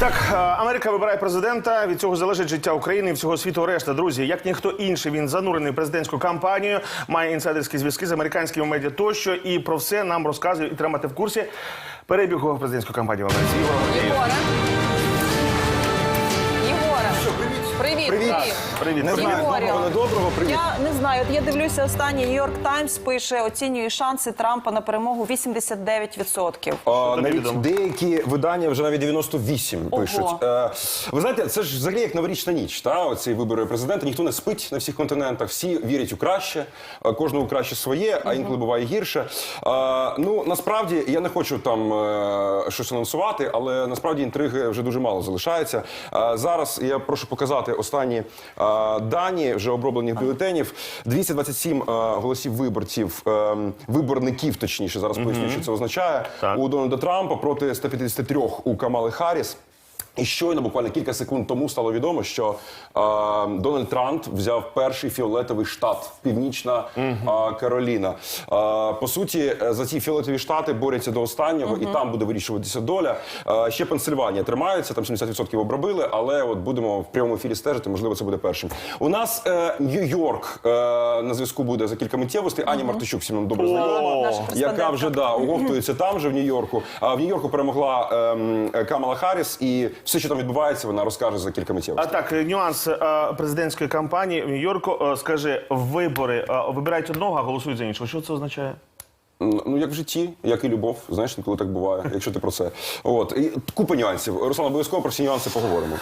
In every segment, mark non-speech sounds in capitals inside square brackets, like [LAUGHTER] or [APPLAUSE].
Так, е, Америка вибирає президента. Від цього залежить життя України і всього світу. Решта друзі, як ніхто інший, він занурений в президентську кампанію, має інсайдерські зв'язки з американськими медіа тощо. І про все нам розказує і тримати в курсі перебігу президентської кампанії в Америці. Привіт. Не Привіт. знаю, доброго, недоброго, привіт. Я не знаю. От я дивлюся останній Нью-Йорк Таймс пише, оцінює шанси Трампа на перемогу 89%. А, навіть відомо? деякі видання вже навіть 98 Ого. пишуть. Е, ви знаєте, це ж взагалі як новорічна ніч. Та оці вибори президента. Ніхто не спить на всіх континентах. Всі вірять у краще, е, кожному краще своє, а інколи буває гірше. Е, ну насправді я не хочу там е, щось анонсувати, але насправді інтриги вже дуже мало залишається. Е, зараз я прошу показати останні дані вже оброблених бюлетенів. 227 е, голосів виборців, е, виборників, точніше, зараз поясню, що це означає у Дональда Трампа проти 153 у Камали Харріс. І щойно, буквально кілька секунд тому, стало відомо, що е, Дональд Трамп взяв перший фіолетовий штат Північна е, Кароліна. Е, по суті, е, за ці фіолетові штати борються до останнього, і там буде вирішуватися доля. Е, ще Пенсильванія тримається, там 70% обробили, але от будемо в прямому ефірі стежити. Можливо, це буде першим. У нас е, Нью-Йорк е, на зв'язку буде за кілька миттєвостей. Аня Мартищук всім нам добре знайома, яка вже да оговтується там же в Нью-Йорку. А в Нью-Йорку перемогла ем, Камала Харріс, і все, що там відбувається, вона розкаже за кілька миттєвостей. А так, е, нюанс е, президентської кампанії в Нью-Йорку. Е, Скажи, вибори вибирають одного, а голосують за іншого. Що це означає? Ну, як в житті, як і любов, знаєш, коли так буває, якщо ти про це. От і купа нюансів. Руслан, обов'язково про всі нюанси поговоримо.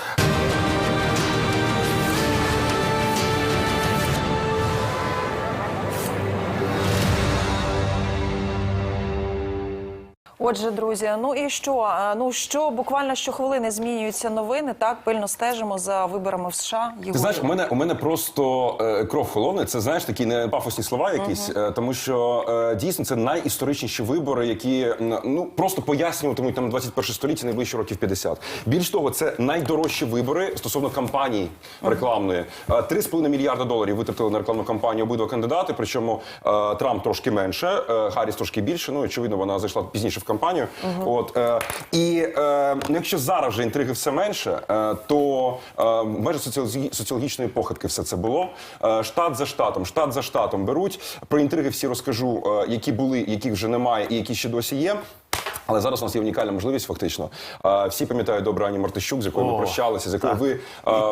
Отже, друзі, ну і що? Ну що буквально щохвилини змінюються новини. Так пильно стежимо за виборами в США. Ти знаєш, у мене у мене просто е, кров холодне. Це знаєш такі не пафосні слова, якісь, е, тому що е, дійсно це найісторичніші вибори, які ну просто пояснюватимуть там 21 століття найближчі років 50. Більш того, це найдорожчі вибори стосовно кампанії рекламної. Е, 3,5 мільярда доларів витратили на рекламну кампанію обидва кандидати. Причому е, Трамп трошки менше, е, Харріс трошки більше. Ну очевидно, вона зайшла пізніше в кампанію. От е, і е, ну, якщо зараз вже інтриги все менше, е, то е, майже соціологі- соціологічної похибки все це було. Е, штат за штатом, штат за штатом беруть. Про інтриги всі розкажу, е, які були, яких вже немає, і які ще досі є. Але зараз у нас є унікальна можливість, фактично. Е, Всі пам'ятають добре Ані Мартищук, з якою О, ми прощалися, з якою ви е,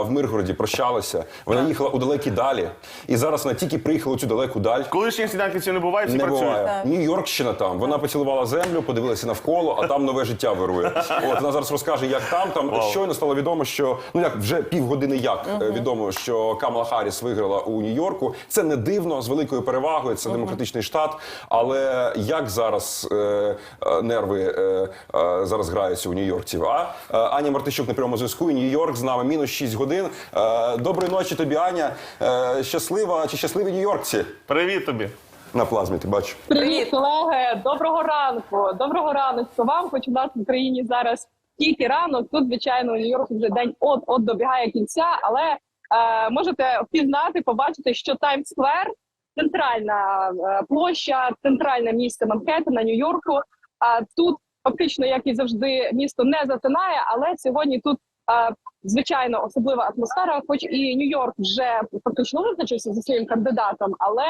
в Миргороді прощалися. Вона їхала у далекі далі, і зараз вона тільки приїхала у цю далеку даль. Колишніх сніданків не буває, всі Не працюють. буває. Нью-Йоркщина там. Вона поцілувала землю, подивилася навколо, а там нове життя вирує. [LAUGHS] От вона зараз розкаже, як там. Там щойно стало відомо, що ну як вже півгодини як е, відомо, що Камала Харріс виграла у Нью-Йорку. Це не дивно з великою перевагою. Це демократичний штат. Але як зараз е, е, нерви е, е, зараз граються у Нью-Йоркців? А Е, Аня Мартищук на прямому зв'язку. і Нью-Йорк з нами мінус 6 годин. Е, Доброї ночі тобі, Аня. Е, Щаслива чи щасливі нью-йоркці? Привіт тобі. На плазмі, ти бачиш. Привіт, колеги! Доброго ранку! Доброго ранку вам, хоч у нас в Україні зараз тільки ранок. Тут, звичайно, у Нью-Йорку вже день от от добігає кінця, але е, можете впізнати, побачити, що Таймс-сквер – центральна е, площа, центральне місце Манхеттена, Нью-Йорку. А тут фактично, як і завжди, місто не затинає, але сьогодні тут. Звичайно, особлива атмосфера, хоч і Нью-Йорк вже фактично визначився зі своїм кандидатом, але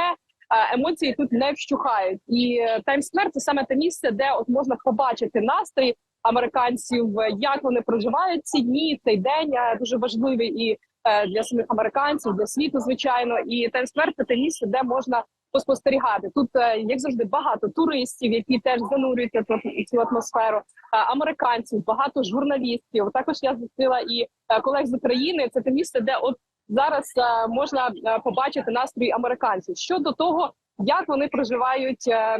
емоції тут не вщухають. І Таймс-сквер – це саме те місце, де от можна побачити настрій американців, як вони проживають ці дні, цей день дуже важливий і е, для самих американців, для світу, звичайно. І Таймс-сквер – це те місце, де можна поспостерігати. Тут, е, як завжди, багато туристів, які теж занурюються в цю атмосферу. е, Американців, багато журналістів. Також я зустріла і е, колег з України. Це те місце, де от зараз можна побачити настрій американців щодо того. Як вони проживають е,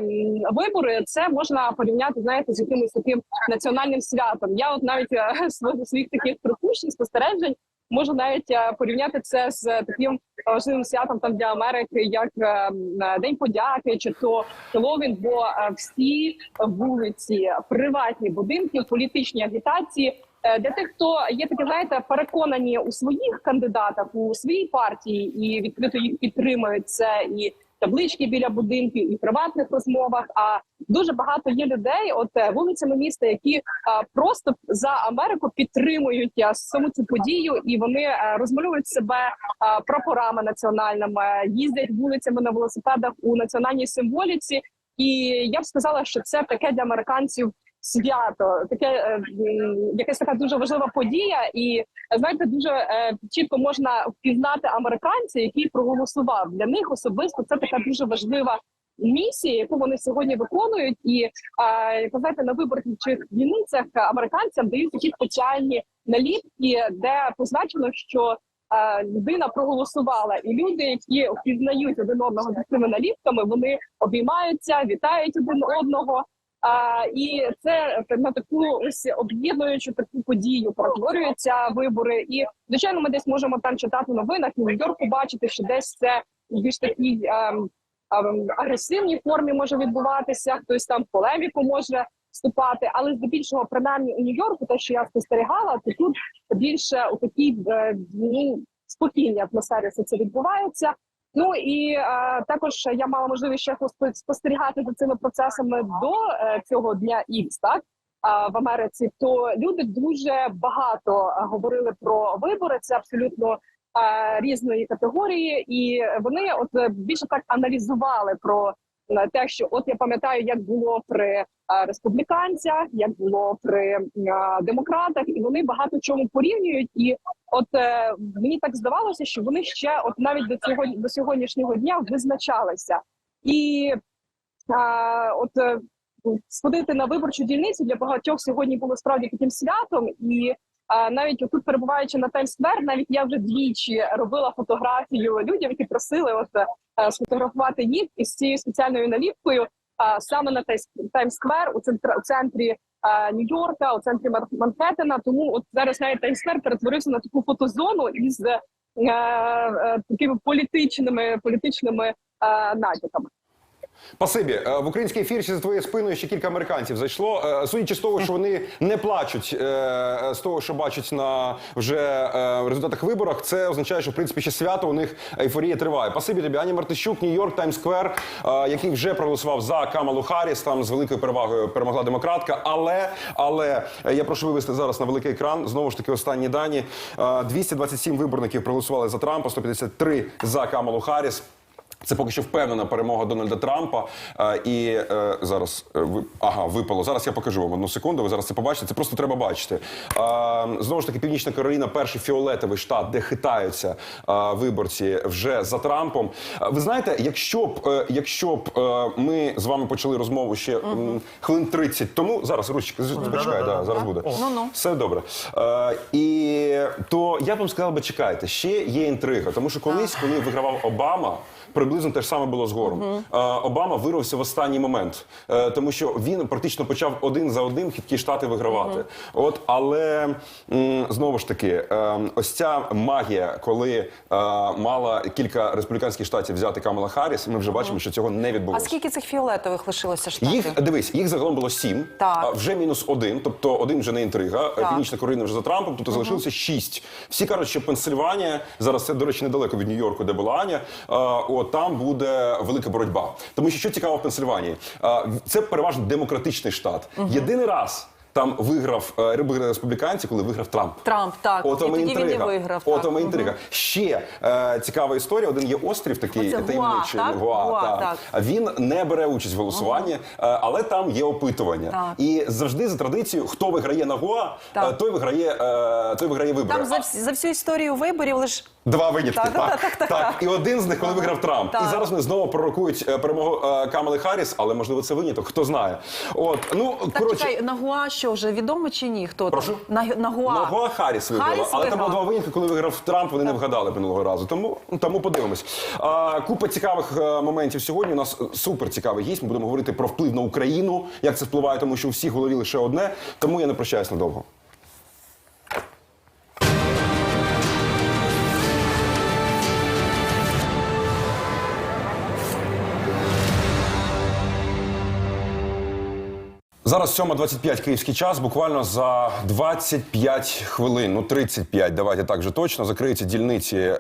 вибори, це можна порівняти, знаєте, з якимось таким національним святом. Я от навіть е, [LAUGHS] своїх таких припущень, спостережень можу навіть е, порівняти це з таким важливим святом там для Америки, як е, е, День подяки, чи то Хеллоуін, бо е, всі вулиці, приватні будинки, політичні агітації. е, Для тих, хто є таке, знаєте, переконані у своїх кандидатах у своїй партії і відкрито їх підтримують це і таблички біля будинків і в приватних розмовах. А дуже багато є людей, от е, вулицями міста, які а, просто за Америку підтримують а, саму цю подію, і вони а, розмалюють себе а, прапорами національними, їздять вулицями на велосипедах у національній символіці. І я б сказала, що це таке для американців свято, таке е, якась така дуже важлива подія, і знаєте, дуже е, чітко можна впізнати американця, який проголосував для них особисто. Це така дуже важлива місія, яку вони сьогодні виконують. І знаєте, на виборчих дільницях американцям дають такі спеціальні наліпки, де позначено, що е, людина проголосувала, і люди, які впізнають один одного за цими наліпками, вони обіймаються, вітають один одного. А, і це на таку ось об'єднуючу таку подію перетворюються вибори. І звичайно, ми десь можемо там читати в новинах Нью-Йорку бачити, що десь це більш такій ем, ем, агресивній формі може відбуватися. Хтось там в полеміку може вступати, але здебільшого, принаймні у Нью-Йорку, те, що я спостерігала, то тут більше у такій е, ну, спокійній атмосфері все це відбувається. Ну і е, також я мала можливість ще спостерігати за цими процесами до е, цього дня Ікс, так а, в Америці. То люди дуже багато говорили про вибори. Це абсолютно е, різної категорії, і вони от е, більше так аналізували про те, що от я пам'ятаю, як було при республіканцях, як було при демократах, і вони багато чому порівнюють. І от е, мені так здавалося, що вони ще от навіть до цього до сьогоднішнього дня визначалися. І от е, сходити на виборчу дільницю для багатьох сьогодні було справді таким святом. І навіть отут перебуваючи на Таймс-сквер, навіть я вже двічі робила фотографію людям, які просили от е, сфотографувати їх із цією спеціальною наліпкою. Саме на Таймс-сквер у центрі Нью-Йорка, у центрі Манхеттена. Тому от зараз навіть Таймс-сквер перетворився на таку фотозону із е, е, такими політичними політичними натяками. Спасибі. Е, В український ефір за твоєю спиною ще кілька американців зайшло. Е, Судячи з того, що вони не плачуть е, з того, що бачать на вже результатах виборах, це означає, що в принципі ще свято у них ейфорія триває. Спасибі тобі, Ані Мартищук, Нью-Йорк, Таймс-сквер, е, який вже проголосував за Камалу Харріс, там з великою перевагою перемогла демократка. Але але я прошу вивести зараз на великий екран. Знову ж таки, останні дані. Е, 227 виборників проголосували за Трампа, 153 за Камалу Харріс. Це поки що впевнена перемога Дональда Трампа. Е, і е, зараз е, ви ага, випало. Зараз я покажу вам одну секунду. Ви зараз це побачите. Це просто треба бачити. Е, знову ж таки, Північна Кароліна, перший фіолетовий штат, де хитаються е, виборці вже за Трампом. Е, ви знаєте, якщо б е, якщо б е, ми з вами почали розмову ще м, хвилин 30 тому, зараз ручка, почекай, да, зараз буде. Ну-ну. Все добре. Е, і то я б вам сказав би, чекайте, ще є інтрига, тому що колись, коли вигравав Обама. Приблизно те ж саме було з гором. Е, Обама вирвався в останній момент, е, тому що він практично почав один за одним хиткі штати вигравати. От, але знову ж таки, е, ось ця магія, коли мала кілька республіканських штатів взяти Камала Харріс, ми вже бачимо, що цього не А скільки цих фіолетових лишилося штатів? Їх дивись, їх загалом було сім, Так. вже мінус один, тобто один вже не інтрига. Північна Кароліна вже за Трампом, тобто залишилося шість. Всі кажуть, що Пенсильванія зараз це, до речі, недалеко від Нью-Йорку, де була Аня. От там буде велика боротьба. Тому що що цікаво в Пенсильванії, це переважно демократичний штат. Єдиний раз. Там виграв е, виграли республіканці, коли виграв Трамп. Трамп, так. От І тоді він і виграв, От так. інтрига. Ще е, цікава історія. Один є острів такий Оце Гуа, так? Гуа, Гуа, так. так. Він не бере участь в голосуванні, е, але там є опитування. Так. І завжди за традицією, хто виграє на Гуа, Так. е, той виграє, е, той виграє вибори. Там за, за всю історію виборів лише Два винятки. Так, Так, так, так, так. І один з них, коли виграв Трамп. Так. І зараз вони знову пророкують е, перемогу е, Камали Харріс, але можливо це виняток, хто знає. От ну Так, коротше. чекай, на Гуа що вже відомо чи ні? Хто Прошу? там? На, на Гуа. На Гуа Харріс виграла, Харріс але там було два винятки, коли виграв Трамп, вони не вгадали минулого разу. Тому, тому подивимось. А, купа цікавих е, моментів сьогодні. У нас е, супер цікавий гість. Ми будемо говорити про вплив на Україну, як це впливає, тому що у всіх в голові лише одне. Тому я не прощаюсь надовго. Зараз 7.25 київський час. Буквально за 25 хвилин, ну 35, давайте так вже точно, закриються дільниці е,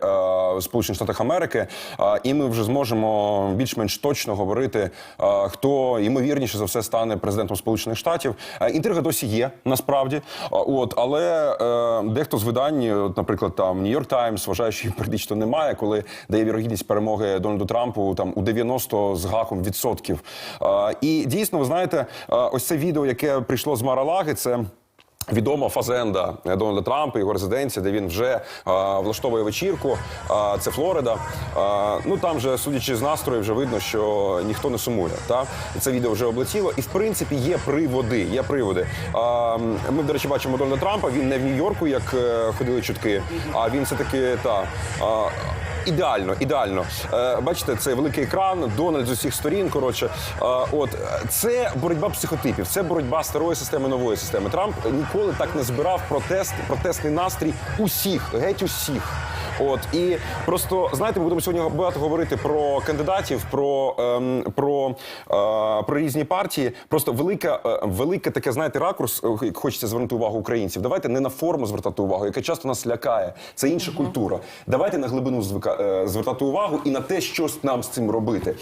Сполучених Штатах Америки, е, і ми вже зможемо більш-менш точно говорити, е, хто ймовірніше за все стане президентом Сполучених Штатів. Е, інтрига досі є насправді. Е, от, але е, дехто з видань, от, наприклад, там Нью-Йорк Таймс, вважає, що практично немає, коли дає вірогідність перемоги Дональду Трампу там у 90 з гаком відсотків. Е, і дійсно, ви знаєте, е, ось відео, яке прийшло з Маралаги, це. Відома фазенда Дональда Трампа, його резиденція, де він вже е, влаштовує вечірку. Е, це Флорида. Е, ну там же, судячи з настрою, вже видно, що ніхто не сумує. Та це відео вже облетіло, і в принципі є приводи. Є приводи. Е, ми, до речі, бачимо Дональда Трампа. Він не в Нью-Йорку, як е, ходили чутки, а він все таки та. е, Ідеально, ідеально. Е, бачите, це великий екран, Дональд з усіх сторін. Коротше, е, от це боротьба психотипів, це боротьба старої системи, нової системи. Трамп ніколи так не збирав протест, протестний настрій усіх, геть усіх. От і просто знаєте, ми будемо сьогодні багато говорити про кандидатів, про, ем, про, е, про різні партії. Просто велика, е, велике таке, знаєте, ракурс. е, Хочеться звернути увагу українців. Давайте не на форму звертати увагу, яка часто нас лякає. Це інша культура. Давайте на глибину звика, е, звертати увагу і на те, що нам з цим робити.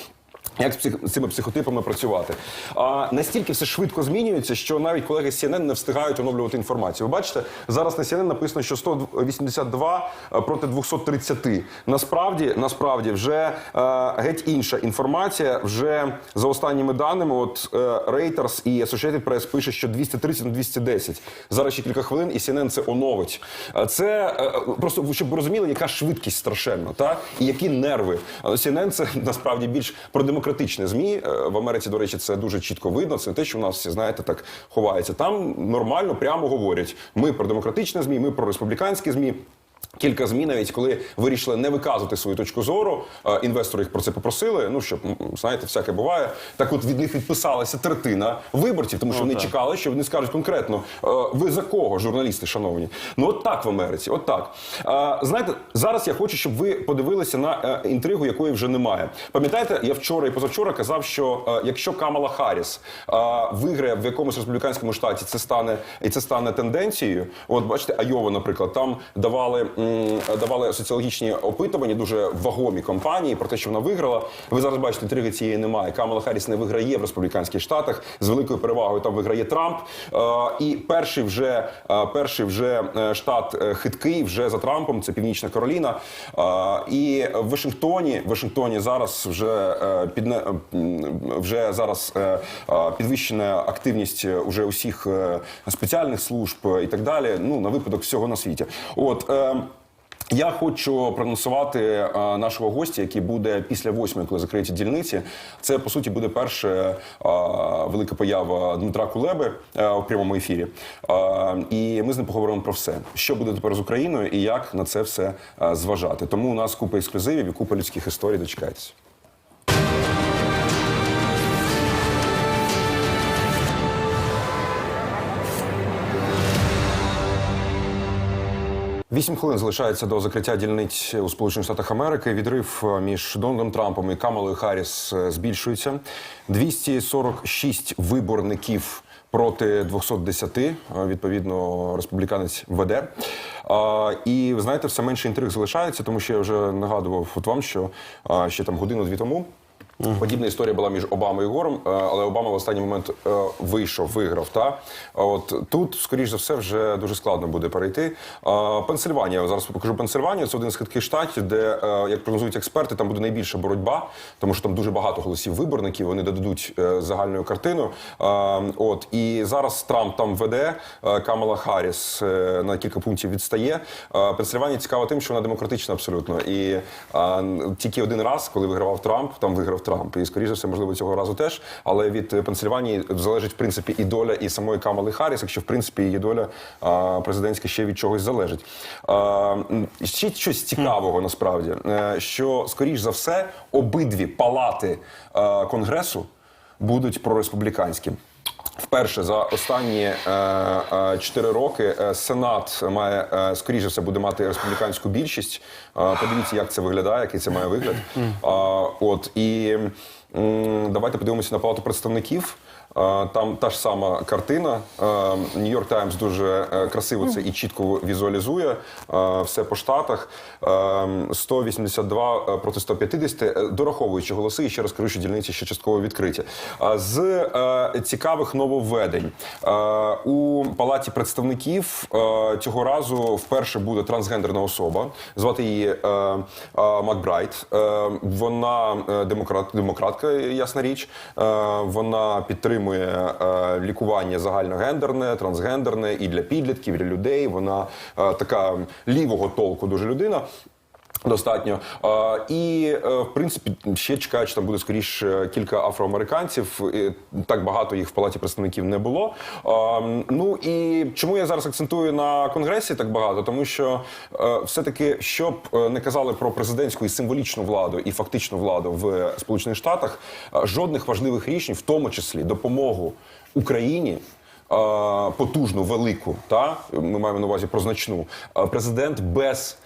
Як з псих- цими психотипами працювати? А настільки все швидко змінюється, що навіть колеги з CNN не встигають оновлювати інформацію. Ви бачите, зараз на CNN написано, що 182 проти 230. Насправді, насправді, вже е, геть інша інформація. Вже за останніми даними, от е, Reuters і Associated Press пише, що 230 на 210. Зараз ще кілька хвилин, і CNN це оновить. Е, Це е, просто щоб ви розуміли, яка швидкість страшенна, та і які нерви. Е, CNN це [LAUGHS] насправді більш продемократичне змі. Е, В Америці, до речі, це дуже чітко видно. Це не те, що в нас всі знаєте, так ховається. Там нормально, прямо говорять: ми про демократичне змі, ми про республіканські змі. Кілька змін, навіть коли вирішили не виказувати свою точку зору, е, інвестори їх про це попросили. Ну щоб знаєте, всяке буває. Так, от від них відписалася третина виборців, тому що вони чекали, що вони скажуть конкретно: е, ви за кого, журналісти, шановні? Ну от так в Америці, от так. Е, Знаєте, зараз я хочу, щоб ви подивилися на інтригу, якої вже немає. Пам'ятаєте, я вчора і позавчора казав, що якщо Камала Харріс виграє в якомусь республіканському штаті, це стане і це стане тенденцією. От бачите, Айова, наприклад, там давали давали соціологічні опитування, дуже вагомі компанії про те, що вона виграла. Ви зараз бачите, інтриги цієї немає. Камала Харріс не виграє в республіканських штатах з великою перевагою. Там виграє Трамп. Е, і перший вже е, перший вже е, штат хиткий вже за Трампом. Це Північна Кароліна. І в Вашингтоні, Вашингтоні зараз вже м, вже зараз підвищена активність уже усіх спеціальних служб і так далі. Ну на випадок всього на світі. От. Е, я хочу проанонсувати е, нашого гостя, який буде після восьмої, коли закриються дільниці. Це по суті буде перша е, велика поява Дмитра Кулеби е, у прямому ефірі. І ми з ним поговоримо про все, що буде тепер з Україною і як на це все зважати. Тому у нас купа ексклюзивів і купа людських історій. Дочекайтесь. Вісім хвилин залишається до закриття дільниць у Сполучених Штатах Америки. Відрив е, між Дональдом Трампом і Камалою Харріс е, збільшується. 246 виборників проти 210, е, відповідно, республіканець веде. І ви знаєте, все менше інтриг залишається, тому що я вже нагадував от вам, що ще там годину-дві тому. Подібна історія була між Обамою і Гором, е, але Обама в останній момент е, вийшов, виграв. Та от тут, скоріш за все, вже дуже складно буде перейти. Е, Пенсильванія зараз покажу Пенсильванію. Це один з хитких штатів, де як прогнозують експерти, там буде найбільша боротьба, тому що там дуже багато голосів виборників. Вони додадуть загальну картину. От і зараз Трамп там веде Камала Харріс на кілька пунктів відстає. Пенсильванія цікава тим, що вона демократична абсолютно. І тільки один раз, коли вигравав Трамп, там виграв Трамп. І скоріше все, можливо, цього разу теж. Але від е, Пенсильванії залежить в принципі і доля і самої Камали Харріс, якщо в принципі її доля президентська ще від чогось залежить. Ще щось цікавого насправді, е, що скоріш за все обидві палати е, конгресу будуть прореспубліканські. Вперше за останні е, е, чотири роки е, Сенат має е, скоріше все буде мати республіканську більшість. Е, подивіться, як це виглядає, який це має вигляд. От і давайте подивимося на палату представників. Е, Там та ж сама картина. Нью-Йорк Таймс дуже е, красиво це і чітко візуалізує. Е, Все по штатах. Е, 182 проти 150, е, дораховуючи голоси, і ще раз кажу, що дільниці ще частково відкриті. Е, З е, цікавих нововведень е, у палаті представників е, цього разу вперше буде трансгендерна особа. Звати її е, е, Макбрайт. Е, Вона е, демократ, демократка, ясна річ. Е, Вона підтримує е, лікування загальногендерне, трансгендерне і для підлітків, і для людей. Вона е, така лівого толку дуже людина. Достатньо і е, в принципі ще чекають, що там буде скоріше кілька афроамериканців. Так багато їх в палаті представників не було. Ну і чому я зараз акцентую на конгресі так багато? Тому що е, все-таки, щоб е, не казали про президентську і символічну владу і фактичну владу в Сполучених Штатах, жодних важливих рішень, в тому числі допомогу Україні потужну, велику, та ми маємо на увазі про значну. Президент без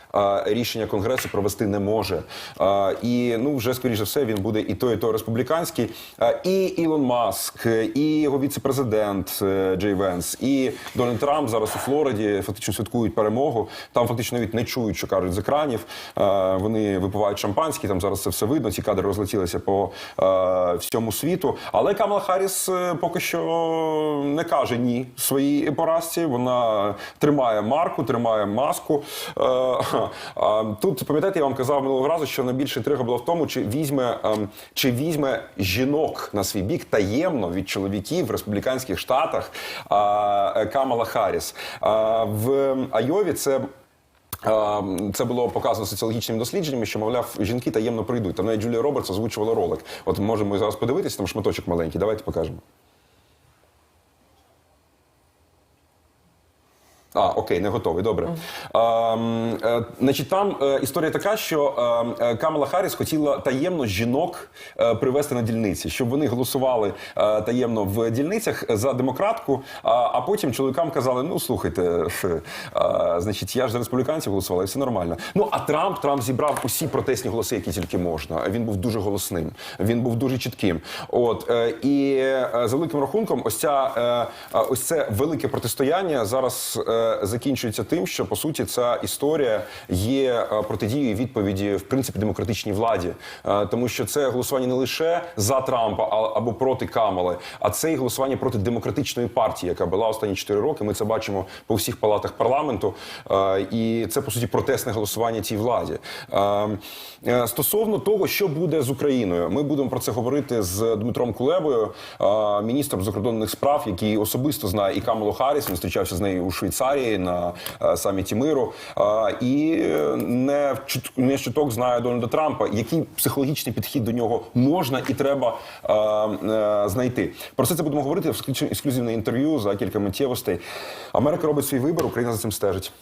рішення конгресу провести не може. Е, І ну вже скоріше за все він буде і той, і той республіканський. Е, І Ілон Маск, і його віце-президент е, Джей Венс, і Дональд Трамп зараз у Флориді фактично святкують перемогу. Там фактично навіть не чують, що кажуть з екранів. Е, Вони випивають шампанські. Там зараз це все видно. Ці кадри розлетілися по е, всьому світу. Але Камала Харріс е, поки що не каже ні своїй поразці. Вона тримає марку, тримає маску. Тут пам'ятаєте, я вам казав минулого разу, що найбільша інтрига була в тому, чи візьме ем, чи візьме жінок на свій бік таємно від чоловіків в республіканських штатах е, Камала Харріс. В Айові це. Це було показано соціологічними дослідженнями, що мовляв, жінки таємно прийдуть. Там навіть Джулія Робертс озвучувала ролик. От можемо зараз подивитися, там шматочок маленький. Давайте покажемо. А, окей, не готовий. Добре. А, е, значить, там е, історія така, що е, е, Камала Харріс хотіла таємно жінок е, привести на дільниці, щоб вони голосували е, таємно в дільницях за демократку. А, а потім чоловікам казали: ну слухайте, е, значить, я ж за республіканців голосувала, і все нормально. Ну а Трамп Трамп зібрав усі протестні голоси, які тільки можна. Він був дуже голосним, він був дуже чітким. От е, і е, за великим рахунком, ось ця е, ось це велике протистояння зараз е, закінчується тим, що по суті ця історія є е, протидією відповіді в принципі демократичній владі, Е, тому що це голосування не лише за Трампа або проти Камали, а це і голосування проти демократичної партії, яка була останні 4 роки. Ми це бачимо по всіх палатах парламенту, Е, і це по суті протестне голосування цій владі. Е, е, Стосовно того, що буде з Україною, ми будемо про це говорити з Дмитром Кулебою, міністром закордонних справ, який особисто знає і Камалу Харріс, він зустрічався з нею у Швейцарії на е, саміті миру, і не не чуток знає Дональда Трампа, який психологічний підхід до нього можна і треба е, е, знайти. Про це це будемо говорити в ексклюзивне інтерв'ю за кілька миттєвостей. Америка робить свій вибір, Україна за цим стежить.